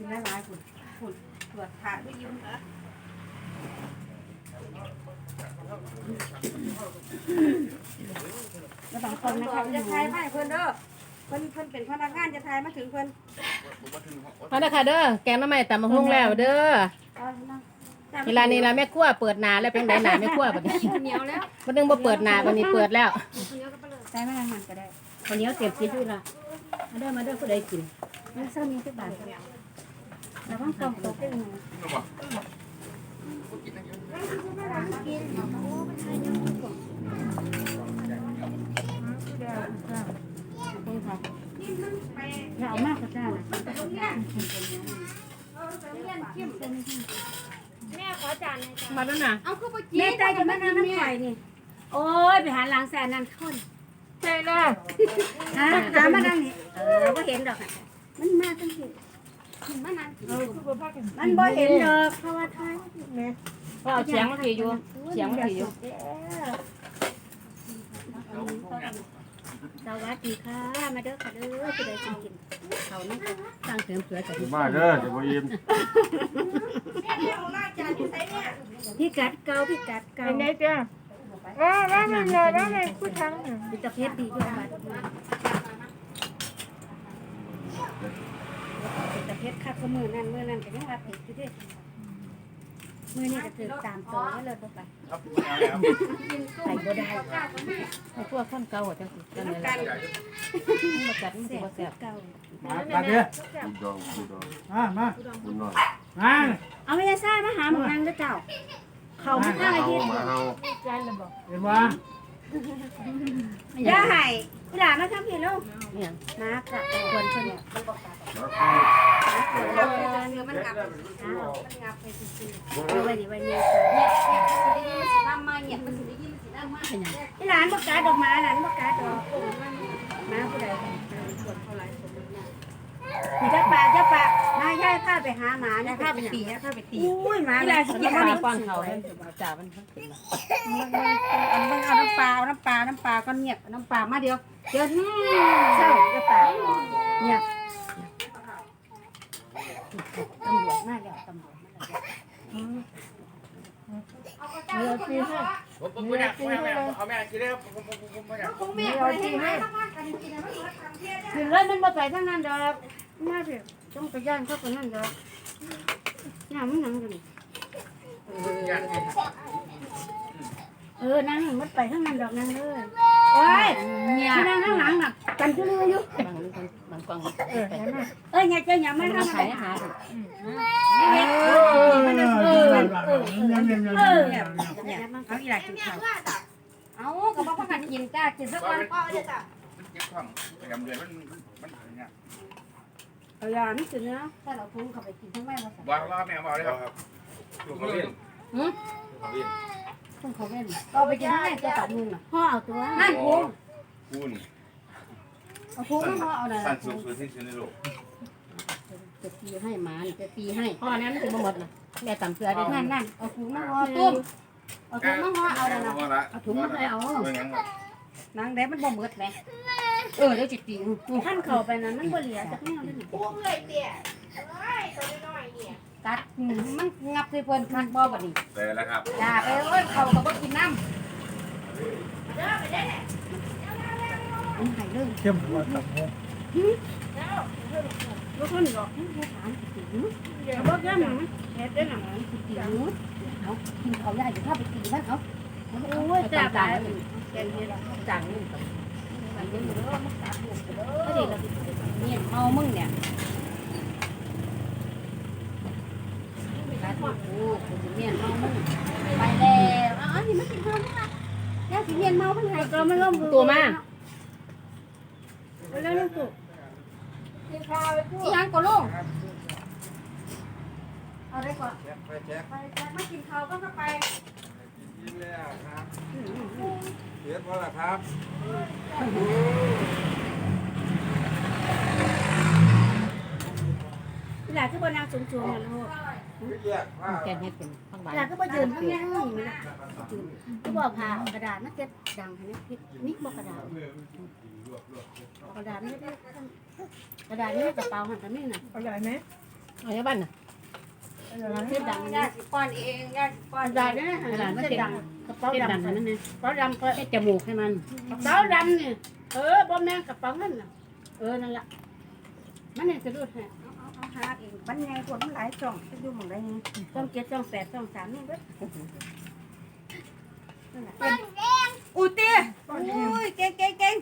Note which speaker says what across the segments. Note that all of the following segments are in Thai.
Speaker 1: กินหลายๆฝุ่นฝุ่นตรวจขาด้วยยิ้มเหรอแล้วบางคนนะคะจะทายไม่เพิ่นเด้อเพิ่นเพิ่นเป็นพนักงานจะทายมาถึงเพิ่น
Speaker 2: มาเด้อค่ะเด้อแกงน้ำใหม่ตำมะฮุ่งแล้วเด้อ
Speaker 1: เอานั่ง
Speaker 2: เวลานี้ละแม่ครัวเปิดหนาแล้วเป็นไดหนาแม่ครัวแบัดนี้
Speaker 3: เหนียวแล้ว
Speaker 2: บ่นึงบ่เปิดหนาบัดนี้เปิดแล้ว
Speaker 3: เหนียวก็ไปเลย
Speaker 1: ใส่มาทางมันก็ได้
Speaker 2: คนนี้เต็มที่อยู่ละมาเด้อมาเด้อผู้ใดกิน
Speaker 1: มันเส้านี้สักบาท แล้วต้องกองตกได้ยังไงกินอย่าเอามากก็ได้นะ
Speaker 3: แม่ขอจานหน่อยจ้ะ
Speaker 2: มาแล้วน่ะ
Speaker 3: เอาเข้าไปกิน
Speaker 1: แม่ใจจะมาทำน้ำไข่นี่ โอ้ยไปหาล้างแสนนั่นคน
Speaker 2: ใช่แล้ว
Speaker 1: หาหามาดังนี่เออบ่เห็นดอกอะมันมาตั้งสิ
Speaker 3: มานาน
Speaker 1: มันบ่เห็นดอกเพราะว่าท้าย
Speaker 2: ก็เอาเสียงมาทีอยู่เสียงมาทีอยู่
Speaker 1: สวัสดีค่ะ มาเด้อค่ะเด้อจะได้กินเขานี่ก็
Speaker 2: สร้างเสริมเสือกับ
Speaker 4: มาเด้อเดี๋ยวบ่ยิ้ม
Speaker 1: พี่กัดเกาพี่กัดเกา
Speaker 3: เป็นไงจ้ะว่าว่ามันเลยว่ามันพูดทั้ง
Speaker 1: มีตะเพ็ดดีด้วยบัดมีตะ เพ็ดคักก็มือนั่นมือนั่นก็ยังว่าผิดอยู่เด้มือนี่ก็ถือตามตัวไว้เลยบ่ไป
Speaker 4: ครับ
Speaker 1: ใส่บ่ได้
Speaker 2: ไอ้พวกคนเก่าจังสิจังได๋ล่ะมันบ่จัดมันสิ
Speaker 1: แซ่บ
Speaker 2: บ่แซ่บ
Speaker 1: เก่า
Speaker 5: มาตัดเนี่ย
Speaker 4: คุณดองคุณดอง
Speaker 5: มามา
Speaker 4: คุณนอน
Speaker 5: มา
Speaker 1: เอาไม่ใช่ซ่ามาหาหมองนางเด้อเจ้า เขามาข้างไอ้
Speaker 4: เอา
Speaker 1: ที่
Speaker 4: มาเอา
Speaker 5: เห็นว่า
Speaker 1: อย่าให้ เวลามาทำพี่ลูก
Speaker 2: เนี่ย
Speaker 1: มากะควรเพิ่นเนี่ย
Speaker 4: แล้ว
Speaker 1: เดี๋ยวมันงับมันงับไปซื่อๆเอาไว้ดิไว้เนี่ย
Speaker 3: น้ำมาเนี่ยมันสิได้ยินมันสิน้ำมา
Speaker 2: เป็นหยัง
Speaker 1: ที่ร้านบ่กาดอกมาหลานบ่กาดอกมาผู้ใดคนเท่าไรคนเนี่ยมีจักปากจักปากมาย่ายพาไปหาหมาเนี่ยพาไปตีพาไปตีอุ้ยหมา
Speaker 2: เว
Speaker 1: เว
Speaker 2: ลา
Speaker 1: ลา
Speaker 2: สิ
Speaker 1: สิ
Speaker 2: กิ
Speaker 1: กิ
Speaker 2: น
Speaker 1: น
Speaker 2: ข้าว
Speaker 1: ข้าว
Speaker 2: ฟังเขาเด้อจ่ามันทั้งคืน
Speaker 1: มันเอาน้ำปลาเอาน้ำปลาน้ำปลาก็เงียบน้ำปลามาเดียว เดี๋ยวเศร้าจะปลาเงียบตำรวจมาแล้วตำรวจมาแล้ว
Speaker 3: เดี๋ยวตีให้
Speaker 4: ผมผมไม่อยากไม่อยากเอาแม่กินได้ผมผมผมผมไม่อยาก
Speaker 1: คงแม่ให้หมถึงเลยมันมาไปทั้งนั้นดอกมาสิต้องไปย่านเข้าคนนั้นดอกน้ำมันหนังกันเออนั่งมันไปทั้งนั้นดอกนั่งเลย โอ้ย
Speaker 2: เนี่ย
Speaker 1: ที่นั่งข้างหลังน่ะกันก็เลยอยู่
Speaker 2: บางคนบางกอง
Speaker 1: เออเอ้ยอย่าเจ้าอย่า
Speaker 2: มั
Speaker 1: มานทำ
Speaker 2: ขายอาหาร
Speaker 5: เออ
Speaker 1: มัน
Speaker 5: เอ
Speaker 1: เอ
Speaker 5: อ
Speaker 1: อ
Speaker 5: เออยังยังยัง
Speaker 1: เออ
Speaker 5: ยัง
Speaker 1: เนี่ยเอาอีหลากินข้าว
Speaker 3: เอาก็บอกว่ากันกินจ้ากินสักวันพ่อเลยจ้ะ
Speaker 4: มันเก็บของประจำเดือนมันมันเนี่ย
Speaker 1: เอายานี่สิเนื้อถ้าเราทุ่งเข้าไปกินทั้งแม่มาสั่ง
Speaker 4: ว่าว่าแม่บอกเลยครับลูกเขาเรียน
Speaker 2: หือ
Speaker 4: เขาเรียน
Speaker 1: ทุ่งเขาเล่นก็ไปกินทั้งแม่ตัวตัดมือน่ะพ่อเอาตัวนั่นพุง
Speaker 4: คุณ
Speaker 1: เอาพุงมาพ่อเอาน่ะ
Speaker 4: สั้นสุดสุดที่สุดในโลก
Speaker 2: จะตีให้หมานี่จะตีให้พ่อนั้นมันสิบ่หมดน่ะแม่ตำเสือได้
Speaker 1: นั่นนั่นเอาพุงมาห่อตุ้มเอาถุงมาห่อเอาน่ะนะ
Speaker 4: ว่าละ
Speaker 2: เอาถุงมาให้เอา
Speaker 4: ไม่งั้น
Speaker 1: นางแดดมันบ่เบิดแหมเออเดี๋ยวจิตตีท่านเข้าไปนั้นมันบ่เหลือจักแนวเลยนี่
Speaker 3: พวกเลยเตี้ยเอ้ยตัวน้อยๆเนี่ย
Speaker 1: กัดอืมมันงับใส่เพิ่นคักบ่บัดนี้
Speaker 4: เจอแล้วครับ
Speaker 1: ด่าไปเอ้ยเขาก็บ่กินน้ำมันหายเลย
Speaker 5: เข้มหัวตับหัว
Speaker 1: บ่คนหรอกมันแค่ถามสิหือเดี๋ยวบ่ย่ำหนังเฮ็ดได้หนังสิตีหือเอากินเขาใหญ่เดี๋ยวเข้าไปตีมันเอาโอ้ยจ้าตายแกงเฮ็ด
Speaker 2: จางนี่
Speaker 1: มันเยอะอยู่เด้อมันตาบุกเด้อเดี๋ยวเราเนี่ยเมามึงเนี่ย ตาบุกกูกูเนี่ยเมามึงไปแล้วอ๋อนี่มันสิเมามึงล่ะแล้วสิเนี่ยเมามันหายก็มันล่ม
Speaker 2: ตัวมา
Speaker 1: แล้วลูกตุ๊
Speaker 3: กินข้าวไปพู
Speaker 1: อี
Speaker 3: ด
Speaker 1: หยังก็ลงเอาได้ก่อน
Speaker 4: ไปแจ็ค
Speaker 1: ไปจะมากินข้าวก็ไป
Speaker 4: กินแล้วครับเรียบร้อยแล้วครับ
Speaker 1: เวลาที่บนนางสูงๆนะลูก
Speaker 4: แก
Speaker 2: งเฮ็ดเป็นข้างบ้าน
Speaker 1: ลาก็บ่ยืนข้างหน้านี่มันนะก็บอกพากระดาษมันจะดังให้นะพิษมิกบอกกระดาษกระดาษไม่กระดาษนี่กระเป๋าหันกันนี่น่ะ
Speaker 3: อร่อยไหม
Speaker 2: เอาอย่าบ้านน่ะ
Speaker 1: เส้นดัง
Speaker 3: ย่าสิป้อนเองยาสิป้อน
Speaker 1: ได้เนี่ยเส้นดังกระเป๋าดำ
Speaker 2: ดันนั่นนะ
Speaker 1: กระเป๋าดำก็
Speaker 2: เส้นจมูกให้มัน
Speaker 1: กระเป๋าดำเนี่ยเออบ่แม่กระเป๋านั่นน่ะเออนั่นล่ะมันเนี่ยจะรูดให้ เอาเอาเอาหาเองมันไงคนมันหลายช่องจะอยู่หม่องใดไงช่องเจ็ดช่องแปดช่องสามนี่เบิดนั่นล่ะอุ้ยเตี้ยอุ้ยเก่งเก่งเก่ง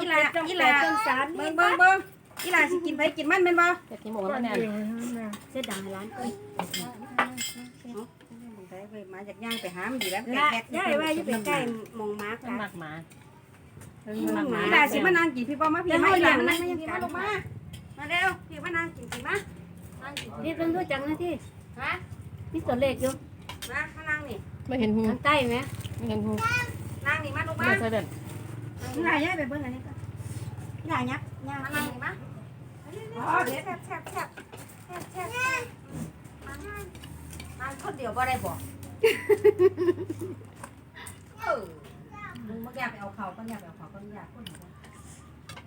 Speaker 3: อีหลาอีหลา
Speaker 1: ช่องสาม
Speaker 3: เบิ่งเบิ่งเบิ่งอีหลาสิกินไปกินมันแม่นบ่
Speaker 2: เส้นจมูกมันแน่น
Speaker 1: เส้นดังให้ร้านเอ้ย
Speaker 3: ไปไปมาจากย่างไปหามันดีแล้ว
Speaker 1: ละ
Speaker 3: แกะ
Speaker 1: ย่ายว่าอยู่ใกล้ๆมองมาร์ก
Speaker 2: มัน
Speaker 1: ค่ะ
Speaker 2: มากหมา
Speaker 3: อีหลาสิมานั่งกินพี่ป้อมาพี่
Speaker 1: เดี๋ยว
Speaker 3: มา
Speaker 1: ให้
Speaker 3: อี
Speaker 1: ห
Speaker 3: ห
Speaker 1: ลั
Speaker 3: ลางมา
Speaker 1: นะ
Speaker 3: นั่งกินมาลูกมา มาเร็วพี่มานั่งกินสิมานั่งกิน
Speaker 1: นี่เป็นด้วยจังนะที่
Speaker 3: ฮะ
Speaker 1: นี่ตัวเลขอยู่
Speaker 3: มามานั่งนี่
Speaker 2: ไม่เห็นหู
Speaker 1: ทางใต้ไหม
Speaker 2: ไม่เห็นหู
Speaker 3: นั่งนี่มาลูกมา
Speaker 2: มาเสด็จ
Speaker 1: นี่ลายย่ายไปเบิ่งอันนี้ก่อนนี่ลายยักษ์ย่าง
Speaker 3: มานั่งนี่มาอ๋อเดี๋ยวแซ่บแซ่บแซ่บแซ่บแซ่บมานั่งนั่งคนเดียวบ่ได้บ่เออมึงบ่อยากไปเอาเขาก็อยากไปเอาเขาก็อยากคนเดียว